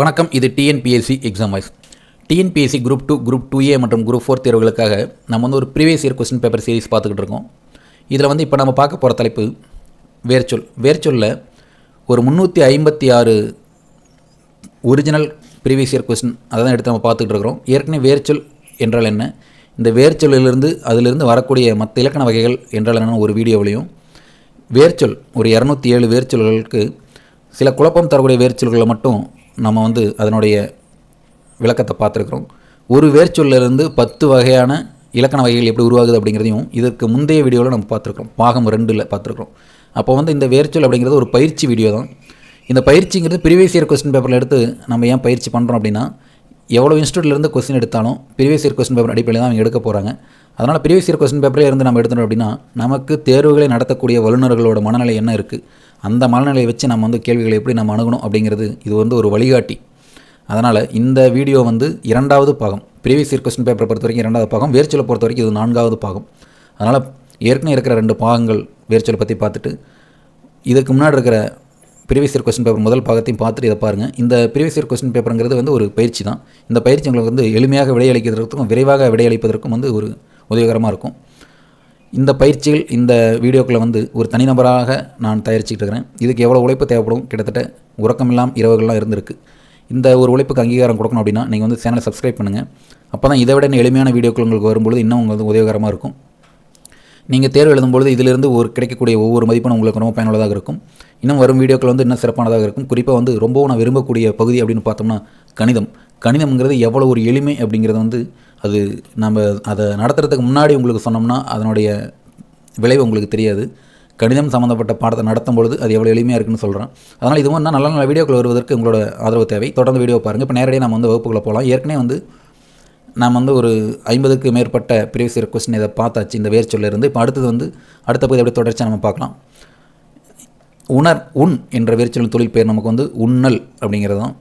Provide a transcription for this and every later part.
வணக்கம் இது TNPSC exam voice TNPSC group two group two A மற்றும் குரூப் ஃபோர் தேர்வுகளுக்காக நம்ம வந்து ஒரு previous year question paper series பார்த்துக்கிட்டு இருக்கோம். இதில் வந்து இப்போ நம்ம பார்க்க போகிற தலைப்பு வேர்ச்சொல். வேர்ச்சொல்லில் ஒரு முந்நூற்றி ஐம்பத்தி ஆறு ஒரிஜினல் ப்ரீவியஸ் இயர் கொஸ்டின் அதை தான் எடுத்து நம்ம பார்த்துக்கிட்டு இருக்கிறோம். ஏற்கனவே வேர்ச்சொல் என்றால் என்ன? இந்த வேர்ச்சொல்லிலிருந்து அதிலிருந்து வரக்கூடிய மற்ற இலக்கண வகைகள் என்றால் என்னன்னு ஒரு வீடியோவிலையும். வேர்ச்சொல் ஒரு இரநூத்தி ஏழு வேர்ச்சொல்களுக்கு சில குழப்பம் தரக்கூடிய வேர்ச்சொல்களை மட்டும் நம்ம வந்து அதனுடைய விளக்கத்தை பார்த்துருக்குறோம். ஒரு வேர்ச்சொல்லிருந்து பத்து வகையான இலக்கண வகைகள் எப்படி உருவாகுது அப்படிங்கிறதையும் இதற்கு முந்தைய வீடியோவில் நம்ம பார்த்துருக்கோம் பாகம் ரெண்டில் பார்த்துருக்குறோம். அப்போ வந்து இந்த வேர்ச்சொல் அப்படிங்கிறது ஒரு பயிற்சி வீடியோ தான். இந்த பயிற்சிங்கிறது ப்ரீவியஸ் இயர் கொஸ்டின் பேப்பரில் எடுத்து நம்ம ஏன் பயிற்சி பண்ணுறோம் அப்படின்னா எவ்வளோ இன்ஸ்டியூட்லேருந்து கொஸ்டின் எடுத்தாலும் ப்ரீவியஸ் இயர் கொஸ்டின் பேப்பர் அடிப்படையில் தான் அவங்க எடுக்க போகிறாங்க அதனால் ப்ரீவியஸ் இயர் கொஸ்டின் பேப்பரில் இருந்து நம்ம எடுத்துட்டோம் அப்படின்னா நமக்கு தேர்வுகளை நடத்தக்கூடிய வல்லுநர்களோட மனநிலை என்ன இருக்குது அந்த மனநிலையை வச்சு நம்ம வந்து கேள்விகளை எப்படி நம்ம அணுகணும் அப்படிங்கிறது இது வந்து ஒரு வழிகாட்டி. அதனால் இந்த வீடியோ வந்து இரண்டாவது பாகம் ப்ரீவியஸ் இயர் கொஸ்டின் பேப்பரை பொறுத்த வரைக்கும் இரண்டாவது பாகம் வேர்ச்சொலை பொறுத்த வரைக்கும் இது நான்காவது பாகம். அதனால் ஏற்கனவே இருக்கிற ரெண்டு பாகங்கள் வேர்ச்சொலை பற்றி பார்த்துட்டு இதுக்கு முன்னாடி இருக்கிற ப்ரீவியஸ் இயர் கொஸ்டின் பேப்பர் முதல் பாகத்தையும் பார்த்துட்டு இதை பாருங்கள் இந்த ப்ரீவியஸ் இயர் கொஸ்டின் பேப்பருங்கிறது வந்து ஒரு பயிற்சி தான். இந்த பயிற்சி உங்களுக்கு வந்து எளிமையாக விடையளிக்கிறதுக்கும் விரைவாக விடையளிப்பதற்கும் வந்து ஒரு உதவிகரமாக இருக்கும். இந்த பயிற்சிகள் இந்த வீடியோக்களை வந்து ஒரு தனிநபராக நான் தயாரிச்சுக்கிட்டு இருக்கிறேன். இதுக்கு எவ்வளோ உழைப்பு தேவைப்படும்? கிட்டத்தட்ட உறக்கமில்லாம் இரவுகள்லாம் இருந்திருக்கு. இந்த ஒரு உழைப்புக்கு அங்கீகாரம் கொடுக்கணும் அப்படின்னா நீங்கள் வந்து சேனலை சப்ஸ்கிரைப் பண்ணுங்கள் அப்போ தான் இதை விட எளிமையான வீடியோக்கள் உங்களுக்கு வரும்பொழுது இன்னும் உங்களுக்கு வந்து உதவிகரமாக இருக்கும். நீங்கள் தேர்வு எழுதும்பொழுது இதிலிருந்து ஒரு கிடைக்கக்கூடிய ஒவ்வொரு மதிப்பும் உங்களுக்கு ரொம்ப பயனுள்ளதாக இருக்கும். இன்னும் வரும் வீடியோக்கள் வந்து இன்னும் சிறப்பானதாக இருக்கும். குறிப்பாக வந்து ரொம்பவும் நான் விரும்பக்கூடிய பகுதி அப்படின்னு பார்த்தோம்னா கணிதம். கணிதம்ங்கிறது எவ்வளோ ஒரு எளிமை அப்படிங்கிறது வந்து அது நம்ம அதை நடத்துறதுக்கு முன்னாடி உங்களுக்கு சொன்னோம்னா அதனுடைய விளைவு உங்களுக்கு தெரியாது. கணிதம் சம்மந்தப்பட்ட பாடத்தை நடத்தும் பொழுது அது எவ்வளோ எளிமையாக இருக்குன்னு சொல்கிறேன் அதனால் இதுவும் இன்னும் நல்ல நல்ல வீடியோக்கள் வருவதற்கு உங்களோட ஆதரவு தேவை. தொடர்ந்து வீடியோ பாருங்கள் இப்போ நேரடியாக நம்ம வந்து வகுப்புகளை போகலாம் ஏற்கனவே வந்து நாம் வந்து ஒரு ஐம்பதுக்கு மேற்பட்ட ப்ரீவியஸ் இயர் கொஸ்டின் இதை பார்த்தாச்சு. இந்த வேர்ச்சொல்லிருந்து இப்போ அடுத்தது வந்து அடுத்த பகுதி அப்படியே தொடர்ச்சியாக நம்ம பார்க்கலாம். உணர் உண் என்ற வேர்ச்சொல் தொழில் பெயர் நமக்கு வந்து உண்ணல் அப்படிங்கிறது தான்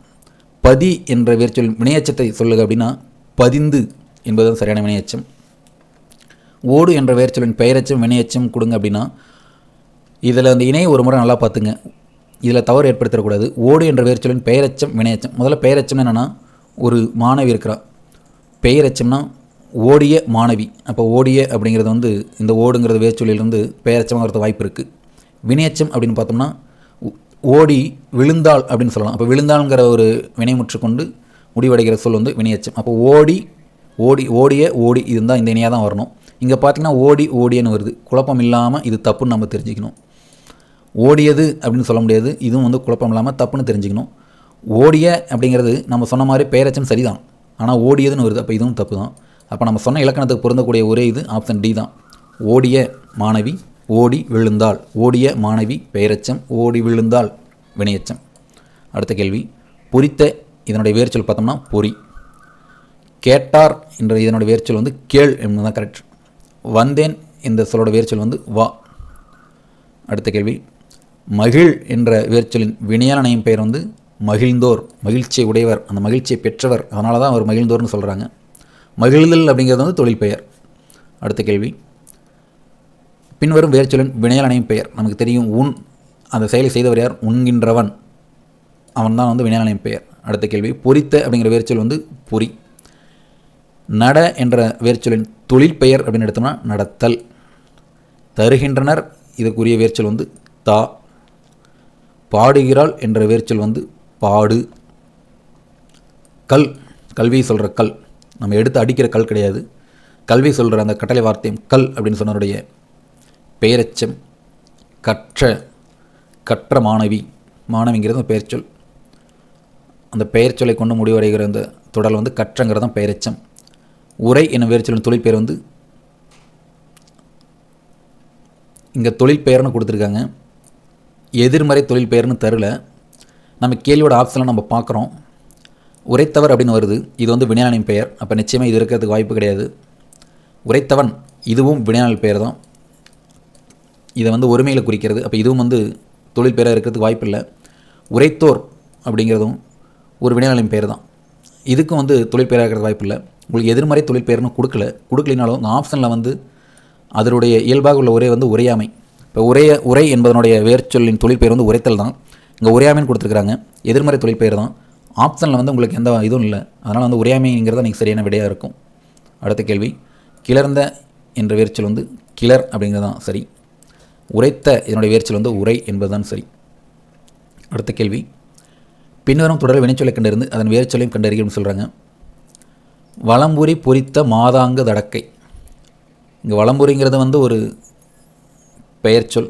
பதி என்ற வேர்ச்சொல் வினையச்சத்தை சொல்லுங்க அப்படின்னா பதிந்து என்பதும் சரியான வினையச்சம். ஓடு என்ற வேர்ச்சொல்லின் பெயரச்சம் வினையச்சம் கொடுங்க அப்படின்னா இதில் அந்த இணையை ஒரு முறை நல்லா பார்த்துங்க. இதில் தவறு ஏற்படுத்தக்கூடாது. ஓடு என்ற வேர்ச்சொல்லின் பெயரச்சம் வினையச்சம். முதல்ல பெயரச்சம் என்னென்னா ஒரு மாணவி இருக்கிறான் பெயரச்சம்னா ஓடிய மாணவி. அப்போ ஓடிய அப்படிங்கிறது வந்து இந்த ஓடுங்கிறது வேர்ச்சொல்லிலிருந்து பெயரச்சமாக வரது வாய்ப்பு இருக்குது வினையச்சம் அப்படின்னு பார்த்தோம்னா ஓடி விழுந்தாள் அப்படின்னு சொல்லலாம். அப்போ விழுந்தாள்ங்கிற ஒரு வினைமுற்று கொண்டு முடிவடைகிற சொல் வந்து வினையச்சம். அப்போ ஓடி ஓடி ஓடிய ஓடி இதுதான் இந்த இணையாக தான் வரணும். இங்கே பார்த்தீங்கன்னா ஓடி ஓடியன்னு வருது. குழப்பம் இல்லாமல் இது தப்புன்னு நம்ம தெரிஞ்சுக்கணும். ஓடியது அப்படின்னு சொல்ல முடியாது. இதுவும் வந்து குழப்பம் இல்லாமல் தப்புன்னு தெரிஞ்சுக்கணும். ஓடிய அப்படிங்கிறது நம்ம சொன்ன மாதிரி பேரச்சம் சரிதான். ஆனால் ஓடியதுன்னு வருது. அப்போ இதுவும் தப்பு தான். அப்போ நம்ம சொன்ன இலக்கணத்துக்கு பொருந்தக்கூடிய ஒரே இது ஆப்ஷன் டி தான். ஓடிய மாணவி ஓடி விழுந்தாள். ஓடிய மாணவி பெயரச்சம் ஓடி விழுந்தாள் வினையச்சம். அடுத்த கேள்வி. பொறித்த இதனுடைய வேர்ச்சொல் பார்த்தோம்னா பொறி. கேட்டார் என்ற இதனுடைய வேர்ச்சொல் வந்து கேள் என்பது தான் கரெக்ட் வந்தேன் இந்த சொல்லோட வேர்ச்சொல் வந்து வா. அடுத்த கேள்வி. மகிழ் என்ற வேர்ச்சொலின் வினையாளனையும் பெயர் வந்து மகிழ்ந்தோர் மகிழ்ச்சியை உடையவர் அந்த மகிழ்ச்சியை பெற்றவர். அதனால தான் அவர் மகிழ்ந்தோர்னு சொல்கிறாங்க மகிழ்தல் அப்படிங்கிறது வந்து தொழில் பெயர். அடுத்த கேள்வி. பின்வரும் வேர்ச்சொல்லின் வினையாளனையும் பெயர். நமக்கு தெரியும் உன் அந்த செயலை செய்தவர் யார்? உண்கின்றவன். அவன் தான் வந்து வினையாளனையும் பெயர். அடுத்த கேள்வி. பொறித்த அப்படிங்கிற வேர்ச்சொல் வந்து பொறி. நட என்ற வேர்ச்சொலின் தொழிற்பெயர் அப்படின்னு எடுத்தோம்னா நடத்தல். தருகின்றனர் இதுக்குரிய வேர்ச்சொல் வந்து தா. பாடுகிறாள் என்ற வேர்ச்சொல் வந்து பாடு. கல் கல்வி சொல்கிற கல். நம்ம எடுத்து அடிக்கிற கல் கிடையாது. கல்வி சொல்கிற அந்த கட்டளை வார்த்தையும் கல் அப்படின்னு சொன்னவருடைய பெயரச்சம் கற்ற கற்ற மாணவி. மாணவிங்கிறது பெயர்ச்சொல். அந்த பெயர்ச்சொல்லை கொண்டு முடிவடைகிற அந்த தொடர் வந்து கற்றங்கிறது தான் பெயரச்சம். உரை என்னும் வேர்ச்சொல்லின் தொழில் பெயர் வந்து இங்கே தொழில் பெயர்னு கொடுத்துருக்காங்க. எதிர்மறை தொழில் பெயர்னு தரல. நம்ம கேள்வியோட ஆப்ஷனில் நம்ம பார்க்குறோம். உரைத்தவர் அப்படின்னு வருது. இது வந்து வினையாளின் பெயர். அப்போ நிச்சயமாக இது இருக்கிறதுக்கு வாய்ப்பு கிடையாது. உரைத்தவன் இதுவும் வினையாளர் பெயர் தான். இதை வந்து ஒருமையில் குறிக்கிறது. அப்போ இதுவும் வந்து தொழில் பெயராக இருக்கிறதுக்கு வாய்ப்பு இல்லை. உரைத்தோர் அப்படிங்கிறதும் ஒரு வினையாளின் பெயர் தான். இதுக்கும் வந்து தொழில் பெயராக இருக்கிறது வாய்ப்பு இல்லை. உங்களுக்கு எதிர்மறை தொழில் பெயர்னு கொடுக்கல கொடுக்கலினாலும் அந்த ஆப்ஷனில் வந்து அதனுடைய இயல்பாக உள்ள உரை வந்து உரையாமை. இப்போ உரைய உரை என்பதனுடைய வேர்ச்சொல்லின் தொழில் பெயர் வந்து உரைத்தல் தான். இங்கே உரையாமைன்னு கொடுத்துருக்குறாங்க. எதிர்மறை தொழில் பெயர் தான். ஆப்ஷனில் வந்து உங்களுக்கு எந்த இதுவும் இல்லை. அதனால் வந்து உரையாமைங்கிறது எனக்கு சரியான விடையாக இருக்கும். அடுத்த கேள்வி. கிளர்ந்த என்ற வேர்ச்சொல் வந்து கிளர் அப்படிங்கிறது தான் சரி. உரைத்த இதனுடைய வேர்ச்சல் வந்து உரை என்பது தான் சரி. அடுத்த கேள்வி. பின்வரும் தொடர் வினைச்சொலை கண்டறிந்து அதன் வேர்ச்சொல்லையும் கண்டறியணும்னு சொல்கிறாங்க வளம்புரி பொறித்த மாதாங்க தடக்கை. இங்கே வளம்புரிங்கிறது வந்து ஒரு பெயர்ச்சொல்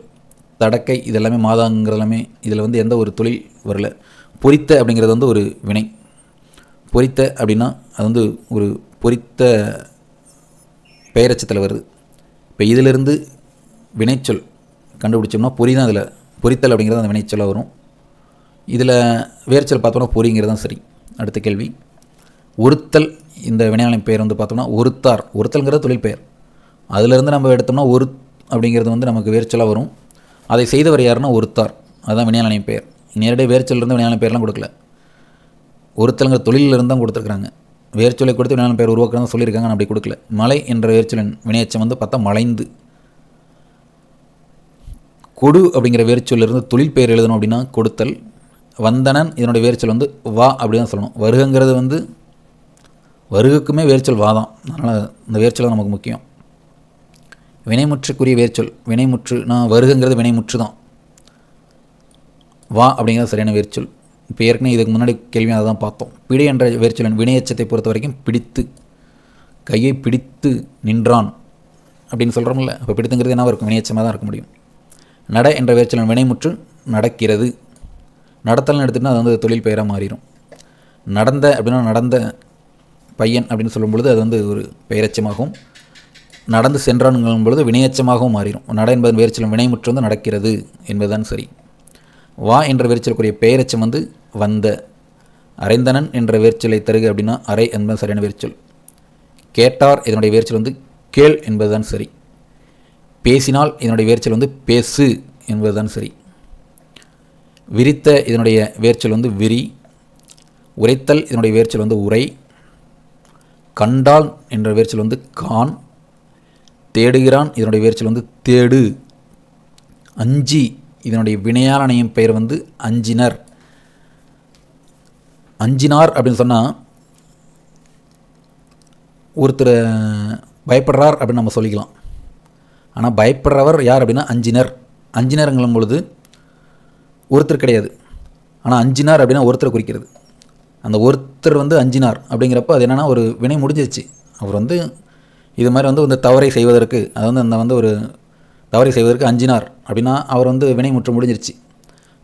தடக்கை இதெல்லாமே மாதாங்கிறது எல்லாமே இதில் வந்து எந்த ஒரு தொழில் வரல. பொறித்த அப்படிங்கிறது வந்து ஒரு வினை. பொறித்த அப்படின்னா அது வந்து ஒரு பொறித்த பெயரச்சத்தில் வருது. இப்போ இதிலிருந்து வினைச்சொல் கண்டுபிடிச்சோம்னா பொறி தான் இதில். பொறித்தல் அப்படிங்கிறது அந்த வினைச்சொல்லாக வரும். இதில் வேர்ச்சல் பார்த்தோம்னா பொறிங்கிறது தான் சரி. அடுத்த கேள்வி. ஒருத்தல் இந்த வினையாளின் பெயர் வந்து பார்த்தோம்னா ஒருத்தார். ஒருத்தல்ங்கிறது தொழில் பெயர். அதிலிருந்து நம்ம எடுத்தோம்னா ஒரு அப்படிங்கிறது வந்து நமக்கு வேர்ச்சலாக வரும். அதை செய்தவர் யாருன்னா ஒருத்தார். அதுதான் வினையாளின் பெயர். நேரடியாக வேர்ச்சலிருந்து வினையாளன் பெயர்லாம் கொடுக்கல. ஒருத்தலுங்கிற தொழிலிருந்து தான் கொடுத்துருக்குறாங்க. வேர்ச்சொல்லை கொடுத்து வினையாளன் பெயர் உருவாக்குறதா சொல்லியிருக்காங்க நான் அப்படி கொடுக்கல. மலை என்ற வேர்ச்சொல்லின் வினையச்சம் வந்து பார்த்தா மலைந்து. கொடு அப்படிங்கிற வேர்ச்சொல்லிருந்து தொழில் பெயர் எழுதணும் அப்படின்னா கொடுத்தல். வந்தனன் இதனுடைய வேர்ச்சொல் வந்து வா அப்படி தான் சொல்லணும். வருகங்கிறது வந்து வருகுக்குமே வேர்ச்சொல் வா தான் அதனால் இந்த வேர்ச்சொல் நமக்கு முக்கியம். வினைமுற்றுக்குரிய வேர்ச்சொல். வினைமுற்று நான் வருகங்கிறது வினைமுற்று தான் வா அப்படிங்கிறது சரியான வேர்ச்சொல். இப்போ ஏற்கனவே இதுக்கு முன்னாடி கேள்வி அதை தான் பார்த்தோம். பிடி என்ற வேர்ச்சொல்லின் வினையச்சத்தை பொறுத்த வரைக்கும் பிடித்து கையை பிடித்து நின்றான் அப்படின்னு சொல்கிறோம்ல அப்போ பிடித்துங்கிறது என்ன இருக்கும்? வினையச்சமாக தான் இருக்க முடியும். நட என்ற வேர்ச்சொல்லின் வினைமுற்று நடக்கிறது. நடத்தல்னு எடுத்துகிட்டா அது வந்து தொழில் பெயராக மாறிடும் நடந்த அப்படின்னா நடந்த பையன் அப்படின்னு சொல்லும் பொழுது அது வந்து ஒரு பெயரச்சமாகவும் நடந்து சென்றான்ங்கும் பொழுது வினையச்சமாகவும் மாறிடும். நட என்பதன் வேர்ச்சொல்லும் வினைமுற்று வந்து நடக்கிறது என்பதுதான் சரி. வா என்ற வேர்ச்சலுக்குரிய பெயரச்சம் வந்து வந்த. அரைந்தனன் என்ற வேர்ச்சலை தருக அப்படின்னா அரை என்பது சரியான வேர்ச்சொல். கேட்டார் இதனுடைய வேர்ச்சல் வந்து கேள் என்பதுதான் சரி. பேசினால் இதனுடைய வேர்ச்சல் வந்து பேசு என்பதுதான் சரி. விரித்த இதனுடைய வேர்ச்சல் வந்து விரி. உரைத்தல் இதனுடைய வேர்ச்சல் வந்து உரை. கண்டால் என்ற வேர்ச்சல் வந்து கான் தேடுகிறான் இதனுடைய வேர்ச்சல் வந்து தேடு. அஞ்சி இதனுடைய வினையாளனையும் பெயர் வந்து அஞ்சினர். அஞ்சினார் அப்படின்னு சொன்னால் ஒருத்தர் பயப்படுறார் அப்படின்னு நம்ம சொல்லிக்கலாம். ஆனால் பயப்படுறவர் யார் அப்படின்னா அஞ்சினர். அஞ்சினருங்களும் பொழுது ஒருத்தர் கிடையாது. ஆனால் அஞ்சினார் அப்படின்னா ஒருத்தரை குறிக்கிறது. அந்த ஒருத்தர் வந்து அஞ்சினார் அப்படிங்கிறப்ப அது என்னென்னா ஒரு வினை முடிஞ்சிருச்சு. அவர் வந்து இது மாதிரி வந்து இந்த தவறை செய்வதற்கு அது வந்து அந்த வந்து ஒரு தவறை செய்வதற்கு அஞ்சினார் அப்படின்னா அவர் வந்து வினை முற்று முடிஞ்சிருச்சு.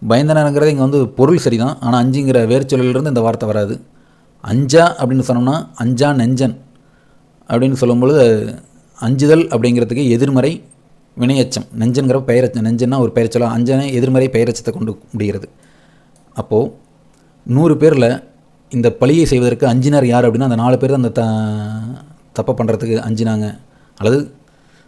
பயந்தனருங்கிறது இங்கே வந்து பொருள் சரிதான் ஆனால் அஞ்சுங்கிற வேர்ச்சொல்லிலிருந்து இந்த வார்த்தை வராது. அஞ்சா அப்படின்னு சொன்னோம்னா அஞ்சா நெஞ்சன் அப்படின்னு சொல்லும்பொழுது அஞ்சுதல் அப்படிங்கிறதுக்கு எதிர்மறை வினையச்சம். நெஞ்சன்கிற பெயரச்சம் நெஞ்சன்னா ஒரு பெயரச்சலம் அஞ்சனை எதிர்மறை பெயரச்சத்தை கொண்டு முடிகிறது. அப்போது நூறு பேரில் இந்த பழியை செய்வதற்கு அஞ்சினார் யார் அப்படின்னா அந்த நாலு பேர் அந்த த தப்பை பண்ணுறதுக்கு அஞ்சினாங்க. அல்லது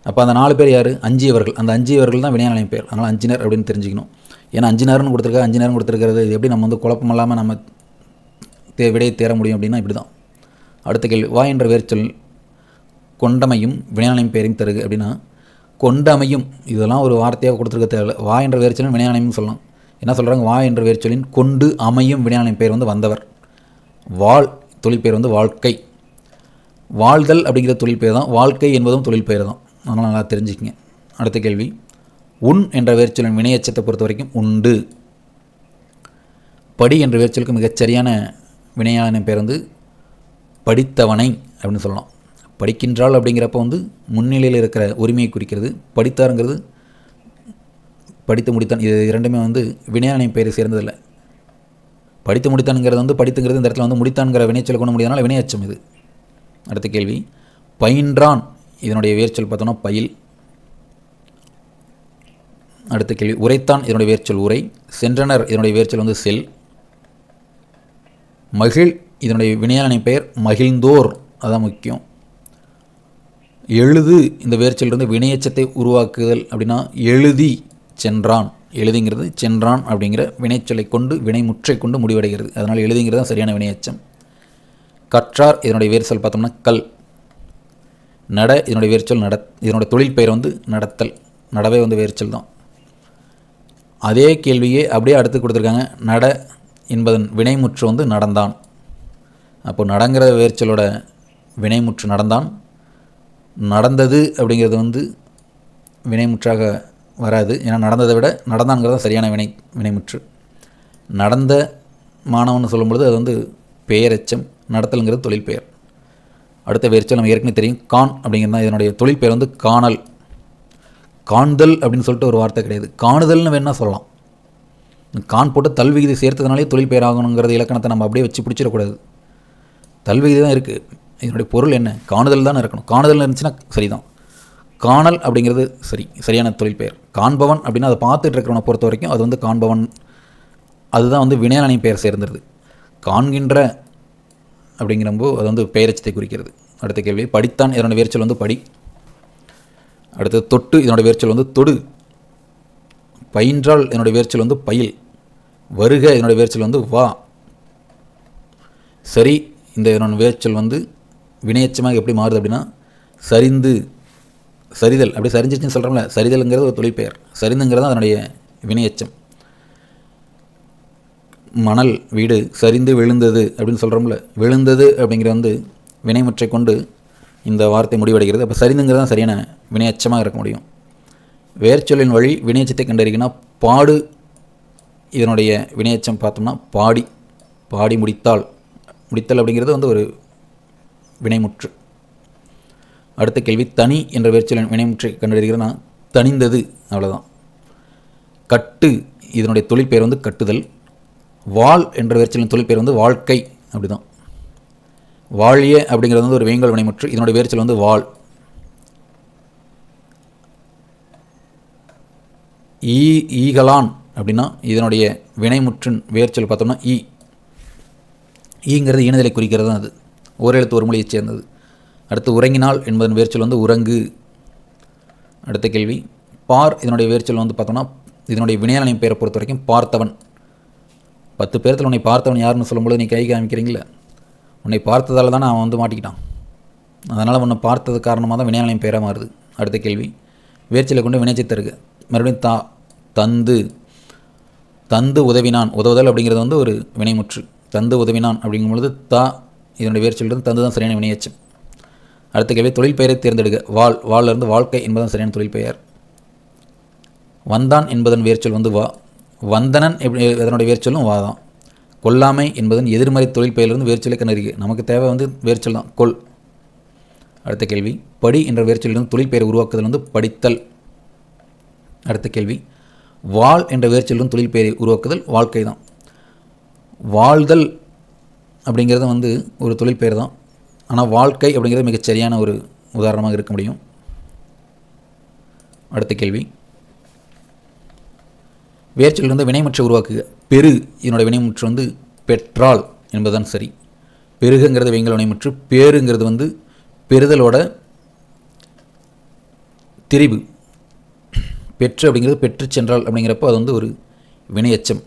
அப்போ அந்த நாலு பேர் யார்? அஞ்சியவர்கள். அந்த அஞ்சியவர்கள் தான் வினையாளன் பேர் அதனால் அஞ்சினர் அப்படின்னு தெரிஞ்சுக்கணும். ஏன்னா அஞ்சினார்னு கொடுத்துருக்கா அஞ்சினார்னு கொடுத்துருக்கிறது இது எப்படி நம்ம வந்து குழப்பம் இல்லாமல் நம்ம தே விடையை தேர முடியும் அப்படின்னா இப்படி தான் அடுத்த கேள்வி வா என்ற வேர்ச்சொல் கொண்டமையும் வினையாளையும் பேரையும் தருகு அப்படின்னா கொண்டமையும் இதெல்லாம் ஒரு வார்த்தையாக கொடுத்துருக்க தேவை வா என்ற வேர்ச்சொல்லின் வினையாளையும் சொல்லலாம். என்ன சொல்கிறாங்க வா என்ற வேர்ச்சொலின் கொண்டு அமையும் வினையாளையின் பேர் வந்து வந்தவர். வாழ் தொழில் பெயர் வந்து வாழ்க்கை. வாழ்தல் அப்படிங்கிற தொழில் பெயர் தான். வாழ்க்கை என்பதும் தொழில் பெயர் தான். அதனால் நல்லா தெரிஞ்சுக்கங்க. அடுத்த கேள்வி. உன் என்ற வேர்ச்சொலின் வினையச்சத்தை பொறுத்த வரைக்கும் உண்டு. படி என்ற வேர்ச்சொலுக்கு மிகச்சரியான வினையான பேர் வந்து படித்தவனை அப்படின்னு சொல்லலாம். படிக்கின்றாள் அப்படிங்கிறப்ப வந்து முன்னிலையில் இருக்கிற உரிமையை குறிக்கிறது. படித்தாருங்கிறது படித்து முடித்தான். இது இரண்டுமே வந்து வினையாளனின் பெயரை சேர்ந்ததில்லை. படித்து முடித்தான்ங்கிறது வந்து படித்துங்கிறது இந்த இடத்துல வந்து முடித்தான்கிற வினைச்சல் கொண்டு முடியாதனால வினையச்சம் இது. அடுத்த கேள்வி. பயின்றான். இதனுடைய வேர்ச்சொல் பார்த்தோன்னா பயில். அடுத்த கேள்வி. உரைத்தான் இதனுடைய வேர்ச்சொல் உரை. சென்றனர் இதனுடைய வேர்ச்சொல் வந்து செல். மகிழ் இதனுடைய வினையாளனை பெயர் மகிழ்ந்தோர். அதான் முக்கியம். எழுது இந்த வேர்ச்சொலிருந்து வினையச்சத்தை உருவாக்குதல் அப்படின்னா எழுதி சென்றான். எழுதிங்கிறது சென்றான் அப்படிங்கிற வினைச்சொலை கொண்டு வினைமுற்றை கொண்டு முடிவடைகிறது. அதனால் எழுதிங்கிறது தான் சரியான வினையச்சம். கற்றார் இதனுடைய வேர்ச்சொல் பார்த்தோம்னா கல். நட இதனுடைய வேர்ச்சொல் நட இதனுடைய தொழில் பெயர் வந்து நடத்தல். நடவே வந்து வேர்ச்சொல் தான். அதே கேள்வியே அப்படியே அடுத்து கொடுத்துருக்காங்க. நட என்பதன் வினைமுற்று வந்து நடந்தான். அப்போ நடங்கிற வேர்ச்சலோட வினைமுற்று நடந்தான். நடந்தது அப்படிங்கிறது வந்து வினைமுற்றாக வராது. ஏன்னா நடந்ததை விட நடந்தான்கிறது தான் சரியான வினை வினைமுற்று. நடந்த மாணவன் சொல்லும்பொழுது அது வந்து பெயரெச்சம் நடத்தலுங்கிறது தொழில் பெயர். அடுத்த வேர்ச்சல் நம்ம ஏற்கனவே தெரியும். கான் அப்படிங்கிறது தான் இதனுடைய தொழில் பெயர் வந்து காணல். காண்தல் அப்படின்னு சொல்லிட்டு ஒரு வார்த்தை கிடையாது. காணுதல்னு வேணால் சொல்லலாம். கான் போட்டு தல்விகிதை சேர்த்ததுனாலே தொழில் பெயர் ஆகணுங்கிறது இலக்கணத்தை நம்ம அப்படியே வச்சு பிடிச்சிடக்கூடாது. தல்விகிதி தான் இருக்குது இதனுடைய பொருள் என்ன? காணுதல் தானே இருக்கணும். காணுதல் இருந்துச்சுன்னா சரிதான். காணல் அப்படிங்கிறது சரி சரியான தொழில் பெயர். காண்பவன் அப்படின்னா அதை பார்த்துட்டு இருக்கிறவனை பொறுத்த வரைக்கும் அது வந்து காண்பவன் அதுதான் வந்து வினையாளனை பெயர் சேர்ந்துருது. காண்கின்ற அப்படிங்கிறப்போ அது வந்து பெயரச்சத்தை குறிக்கிறது. அடுத்த கேள்வி படித்தான் இதனோட வேர்ச்சல் வந்து படி. அடுத்து தொட்டு இதனோட வேர்ச்சல் வந்து தொடு. பயின்றால் என்னோட வேர்ச்சல் வந்து பயில். வருக என்னோட வேர்ச்சல் வந்து வா. சரி இந்த என்னோட வேர்ச்சல் வந்து வினையச்சமாக எப்படி மாறுது அப்படின்னா சரிந்து சரிதல் அப்படி சரிஞ்சிருச்சுன்னு சொல்கிறோம்ல சரிதல்ங்கிறது ஒரு தொழில் பெயர் சரிந்துங்கிறது அதனுடைய வினையச்சம். மணல் வீடு சரிந்து விழுந்தது அப்படின்னு சொல்கிறோம்ல விழுந்தது அப்படிங்கிற வந்து வினைமுற்றை கொண்டு இந்த வார்த்தை முடிவடைகிறது. அப்போ சரிந்துங்கிறது தான் சரியான வினையச்சமாக இருக்க முடியும். வேர்ச்சொல்லின் வழி வினையச்சத்தை கண்டறிக்கனா பாடு இதனுடைய வினையச்சம் பார்த்தோம்னா பாடி பாடி முடித்தால் முடித்தல் அப்படிங்கிறது வந்து ஒரு வினைமுற்று. அடுத்த கேள்வி தனி என்ற வேர்ச்சொல்லின் வினைமுற்றை கண்டறிகிறதுனா தனிந்தது அவ்வளோதான் கட்டு இதனுடைய தொழிற்பெயர் வந்து கட்டுதல். வாழ் என்ற வேர்ச்சொல்லின் தொழிற்பெயர் வந்து வாழ்க்கை அப்படிதான். வாழிய அப்படிங்கிறது வந்து ஒரு வேங்கல் வினைமுற்று இதனுடைய வேர்ச்சொல் வந்து வாழ் ஈ ஈகலான் அப்படின்னா இதனுடைய வினைமுற்றின் வேர்ச்சொல் பார்த்தோம்னா ஈ. ஈங்கிறது ஈனதலை குறிக்கிறது தான் அது ஓரெழுத்து ஒரு மொழியைச் சேர்ந்தது. அடுத்து உறங்கினால் என்பதன் வேர்ச்சொல் வந்து உறங்கு. அடுத்த கேள்வி. பார் இதனுடைய வேர்ச்சொல் வந்து பார்த்தோம்னா இதனுடைய வினையாளனின் பேரை பொறுத்த வரைக்கும் பார்த்தவன். பத்து பேர்த்தில் உன்னை பார்த்தவன் யாருன்னு சொல்லும்போது நீ கை காமிக்கிறீங்களே? உன்னை பார்த்ததால தான் அவன் வந்து மாட்டிக்கிட்டான். அதனால் உன்னை பார்த்தது காரணமாக தான் வினையாளனின் பேராக மாறுது. அடுத்த கேள்வி. வேர்ச்சலை கொண்டு வினைச்சி தருக. மறுபடியும் தா தந்து. தந்து உதவினான். உதவுதல் அப்படிங்கிறது வந்து ஒரு வினைமுற்று. தந்து உதவினான் அப்படிங்கும்பொழுது தா இதனுடைய வேர்ச்சொல்லிருந்து தந்து தான் சரியான வினையச்சம். அடுத்த கேள்வி தொழில் பெயரை தேர்ந்தெடுக்க வால் வாளிலிருந்து வாழ்க்கை என்பதன் சரியான தொழில் பெயர். வந்தான் என்பதன் வேர்ச்சொல் வந்து வா வந்தனன் எப்படி அதனுடைய வேர்ச்சொல்லும் வா தான். கொல்லாமை என்பதன் எதிர்மறை தொழில் பெயரிலிருந்து வேர்ச்சொல்லை கண்டறிக. நமக்கு தேவை வந்து வேர்ச்சொல் தான் கொல். அடுத்த கேள்வி படி என்ற வேர்ச்சொல்லிருந்து தொழில் பெயரை உருவாக்குதல் வந்து படித்தல். அடுத்த கேள்வி வாழ் என்ற வேர்ச்சொல்லிருந்து தொழில் பெயரை உருவாக்குதல் வாழ்க்கை தான். வாழ்தல் அப்படிங்கிறது வந்து ஒரு தொழில் பெயர் தான். ஆனால் வாழ்க்கை அப்படிங்கிறது மிகச் சரியான ஒரு உதாரணமாக இருக்க முடியும். அடுத்த கேள்வி. வேர்ச்சொல்லிருந்து வினைமுற்றை உருவாக்குக. பெரு என்னோட வினைமுற்று வந்து பெற்றால் என்பதுதான் சரி. பெருகுங்கிறது வெங்கல் வினைமுற்று பேருங்கிறது வந்து பெறுதலோட திரிவு பெற்று அப்படிங்கிறது பெற்று சென்றால் அப்படிங்கிறப்போ அது வந்து ஒரு வினையச்சம்.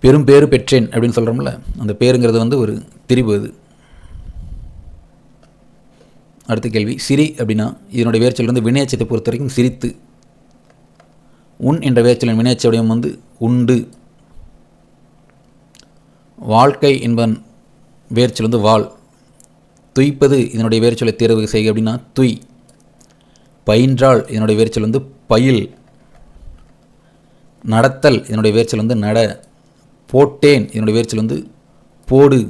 பெரும் பேறு பெற்றேன் அப்படின்னு சொல்கிறோம்ல அந்த பேருங்கிறது வந்து ஒரு திரிவு அது. அடுத்த கேள்வி. சிரி அப்படின்னா இதனுடைய வேர்ச்சொல் வந்து வினையச்சத்தை பொறுத்த வரைக்கும் சிரித்து. உன் என்ற வேர்ச்சொலின் வினையச்ச வடிவம் வந்து உண்டு. வாழ்க்கை என்பதன் வேர்ச்சொல் வந்து வாழ். துய்ப்பது இதனுடைய வேர்ச்சொலை தேர்வு செய்க அப்படின்னா துய். பயின்றால் இதனுடைய வேர்ச்சொல் வந்து பயில். நடத்தல் இதனுடைய வேர்ச்சொல் வந்து நட. போட்டேன் இதனுடைய வேர்ச்சொல் வந்து போடு.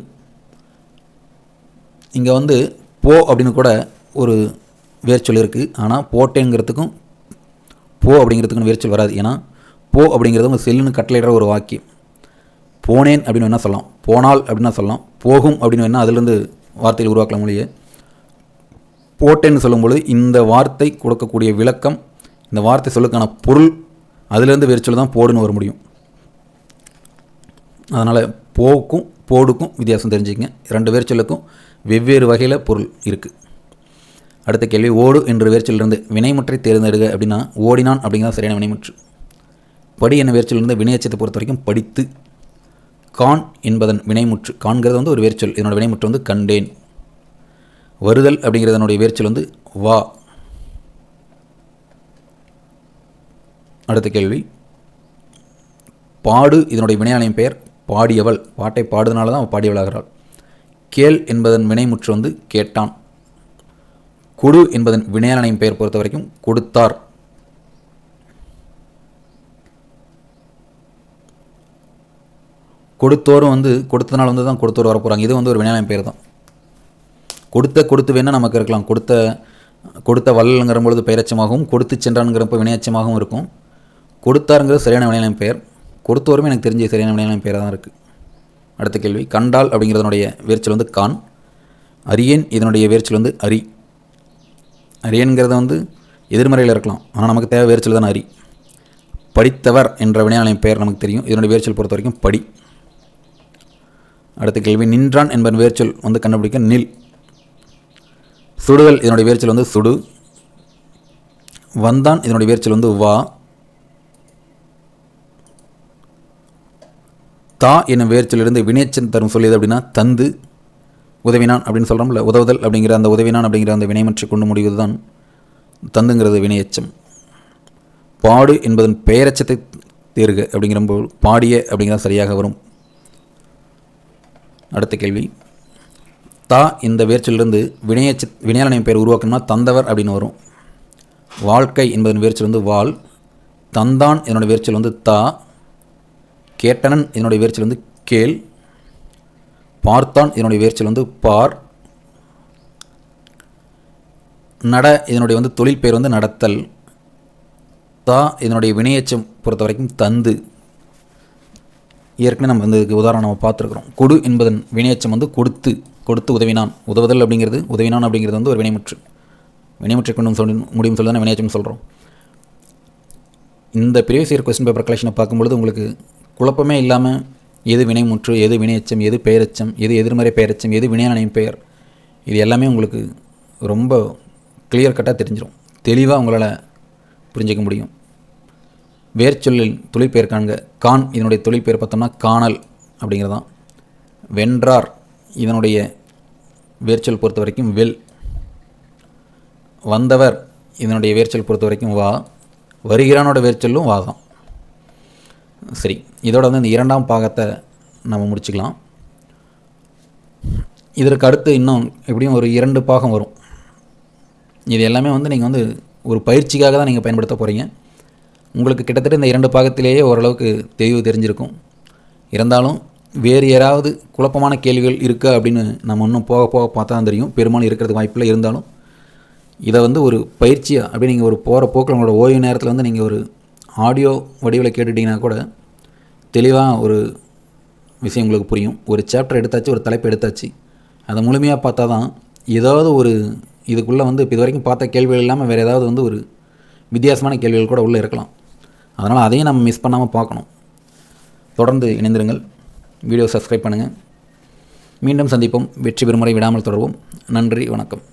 இங்கே வந்து போ அப்படின்னு கூட ஒரு வேர்ச்சொல் இருக்குது ஆனால் போட்டேங்கிறதுக்கும் போ அப்படிங்கிறதுக்கும் வேர்ச்சொல் வராது. ஏன்னா போ அப்படிங்கிறது உங்கள் செல்லுன்னு கட்டளையிடுற ஒரு வாக்கியம். போனேன் அப்படின்னு வேணால் சொல்லலாம். போனால் அப்படின்னா சொல்லலாம். போகும் அப்படின்னு வேணால் அதுலேருந்து வார்த்தையில் உருவாக்கலாம் மொழியே போட்டேன்னு சொல்லும்பொழுது இந்த வார்த்தை கொடுக்கக்கூடிய விளக்கம் இந்த வார்த்தை சொல்லுக்கான பொருள் அதுலேருந்து வெறிச்சொல் தான் போடுன்னு வர முடியும். அதனால் போக்கும் போடுக்கும் வித்தியாசம் தெரிஞ்சுக்கங்க. ரெண்டு வேர்ச்சொல்லுக்கும் வெவ்வேறு வகையில் பொருள் இருக்குது அடுத்த கேள்வி ஓடு என்ற வேர்ச்சிலிருந்து வினைமுற்றை தேர்ந்தெடுக அப்படின்னா ஓடினான் அப்படிங்கிறது சரியான வினைமுற்று. படி என்ற வேர்ச்சிலிருந்து வினையச்சத்தை பொறுத்த வரைக்கும் படித்து கான் என்பதன் வினைமுற்று. காண்கிறது வந்து ஒரு வேர்ச்சொல். இதனோட வினைமுற்று வந்து கண்டேன். வருதல் அப்படிங்கிறதனுடைய வேர்ச்சொல் வந்து வா. அடுத்த கேள்வி பாடு இதனுடைய வினையாளையின் பெயர் பாடியவள். பாட்டை பாடுதனால தான் அவள் பாடியவளாகிறாள். கேள் என்பதன் வினைமுற்று வந்து கேட்டான். கொடு என்பதன் வினையாளனையும் பெயர் பொறுத்த வரைக்கும் கொடுத்தார். கொடுத்தோரும் வந்து கொடுத்தனால் வந்து தான் கொடுத்தோர் வர போகிறாங்க இது வந்து ஒரு வினையாளன் பெயர் தான். கொடுத்த கொடுத்து வேணால் நமக்கு இருக்கலாம். கொடுத்த கொடுத்த வள்ளல்ங்கிற பொழுது பெயரச்சமாகவும் கொடுத்து சென்றான்ங்கிறப்ப வினையச்சமாகவும் இருக்கும். கொடுத்தாருங்கிறது சரியான வினையாளன் பெயர். கொடுத்தோருமே எனக்கு தெரிஞ்ச சரியான வினையாளன் பெயராக தான் இருக்குது அடுத்த கேள்வி. கண்டால் அப்படிங்கிறதனுடைய வேர்ச்சல் வந்து கான். அரியன் இதனுடைய வேர்ச்சல் வந்து அரி. அரியன்கிறத வந்து எதிர்மறையில் இருக்கலாம். ஆனால் நமக்கு தேவை வேர்ச்சல் தான் அரி. படித்தவர் என்ற வினையாளன் பெயர் நமக்கு தெரியும். இதனுடைய வேர்ச்சல் பொறுத்த வரைக்கும் படி. அடுத்த கேள்வி. நின்றான் என்பன் வேர்ச்சொல் வந்து கண்டுபிடிக்க நில். சுடுதல் இதனுடைய வேர்ச்சல் வந்து சுடு. வந்தான் இதனுடைய வேர்ச்சல் வந்து வா. தா என்னும் வேர்ச்சொல்லிருந்து வினைச்சன் தரும் சொல்லியது அப்படின்னா தந்து உதவினான் அப்படின்னு சொல்கிறோம்ல உதவுதல் அப்படிங்கிற அந்த உதவினான் அப்படிங்கிற அந்த வினைமற்றை கொண்டு முடிவது தான் தந்துங்கிறது வினையச்சம். பாடு என்பதன் பெயரச்சத்தை தேர்க அப்படிங்கிறபோது பாடிய அப்படிங்கிறது சரியாக வரும். அடுத்த கேள்வி. தா இந்த வேர்ச்சிலிருந்து வினையச்ச வினையாளனின் பெயர் உருவாக்கணும்னா தந்தவர் அப்படின்னு வரும். வாழ்க்கை என்பதன் வேர்ச்சல் வந்து வாழ் தந்தான் என்னோடய வேர்ச்சல் வந்து தா கேட்டனன் இதனுடைய வேர்ச்சல் வந்து கேள். பார்த்தான் இதனுடைய வேர்ச்சல் வந்து பார். நட இதனுடைய வந்து தொழில் பெயர் வந்து நடத்தல். தா இதனுடைய வினையச்சம் பொறுத்த வரைக்கும் தந்து. ஏற்கனவே நம்ம வந்து இதுக்கு உதாரணம் நம்ம பார்த்துருக்குறோம். கொடு என்பதன் வினையச்சம் வந்து கொடுத்து கொடுத்து உதவினான். உதவுதல் அப்படிங்கிறது உதவினான் அப்படிங்கிறது வந்து ஒரு வினைமுற்று. வினைமுற்றை கொண்டு சொல்லி முடியும் சொல்லி தான் வினையச்சம் சொல்கிறோம் இந்த ப்ரீவியஸ் இயர் கொஸ்டின் பேப்பர் கலெக்ஷனை பார்க்கும்பொழுது உங்களுக்கு குழப்பமே இல்லாமல் எது வினைமுற்று எது வினையச்சம் எது பெயரச்சம் எது எதிர்மறை பெயரச்சம் எது வினையானையும் பெயர் இது எல்லாமே உங்களுக்கு ரொம்ப கிளியர் கட்டாக தெரிஞ்சிடும் தெளிவாக உங்களால் புரிஞ்சிக்க முடியும். வேர்ச்சொல்லில் தொழிற்பெயர் காண்க. கான் இதனுடைய தொழிற்பெயர் பார்த்தோம்னா காணல் அப்படிங்கிறது தான் வென்றார் இதனுடைய வேர்ச்சொல் பொறுத்த வரைக்கும் வெல். வந்தவர் இதனுடைய வேர்ச்சொல் பொறுத்த வரைக்கும் வா. வருகிறானோட வேர்ச்சொல்லும் வா தான் சரி இதோட வந்து இந்த இரண்டாம் பாகத்தை நம்ம முடிச்சுக்கலாம். இதற்கு அடுத்து இன்னும் எப்படியும் ஒரு இரண்டு பாகம் வரும். இது எல்லாமே வந்து நீங்கள் வந்து ஒரு பயிற்சிக்காக தான் நீங்கள் பயன்படுத்த போகிறீங்க உங்களுக்கு கிட்டத்தட்ட இந்த இரண்டு பாகத்திலேயே ஓரளவுக்கு தெளிவு தெரிஞ்சிருக்கும். இருந்தாலும் வேறு யாராவது குழப்பமான கேள்விகள் இருக்கா அப்படின்னு நம்ம இன்னும் போக போக பார்த்தா தான் தெரியும். பெரும்பாலும் இருக்கிறதுக்கு வாய்ப்பில்லை இருந்தாலும் இதை வந்து ஒரு பயிற்சியாக அப்படி நீங்கள் ஒரு போகிற போக்கில் உங்களோட ஓய்வு நேரத்தில் வந்து நீங்கள் ஒரு ஆடியோ வடிவில் கேட்டுட்டிங்கன்னா கூட தெளிவாக ஒரு விஷயம் உங்களுக்கு புரியும். ஒரு சாப்டர் எடுத்தாச்சு ஒரு தலைப்பு எடுத்தாச்சு. அதை முழுமையாக பார்த்தா தான் ஏதாவது ஒரு இதுக்குள்ளே வந்து இப்போ இது வரைக்கும் பார்த்த கேள்விகள் இல்லாமல் வேறு ஏதாவது வந்து ஒரு வித்தியாசமான கேள்விகள் கூட உள்ளே இருக்கலாம். அதனால் அதையும் நம்ம மிஸ் பண்ணாமல் பார்க்கணும். தொடர்ந்து இணைந்திருங்கள். வீடியோ சப்ஸ்கிரைப் பண்ணுங்கள் மீண்டும் சந்திப்போம். வெற்றி பெறுமுறை விடாமல் தொடர்வோம். நன்றி வணக்கம்.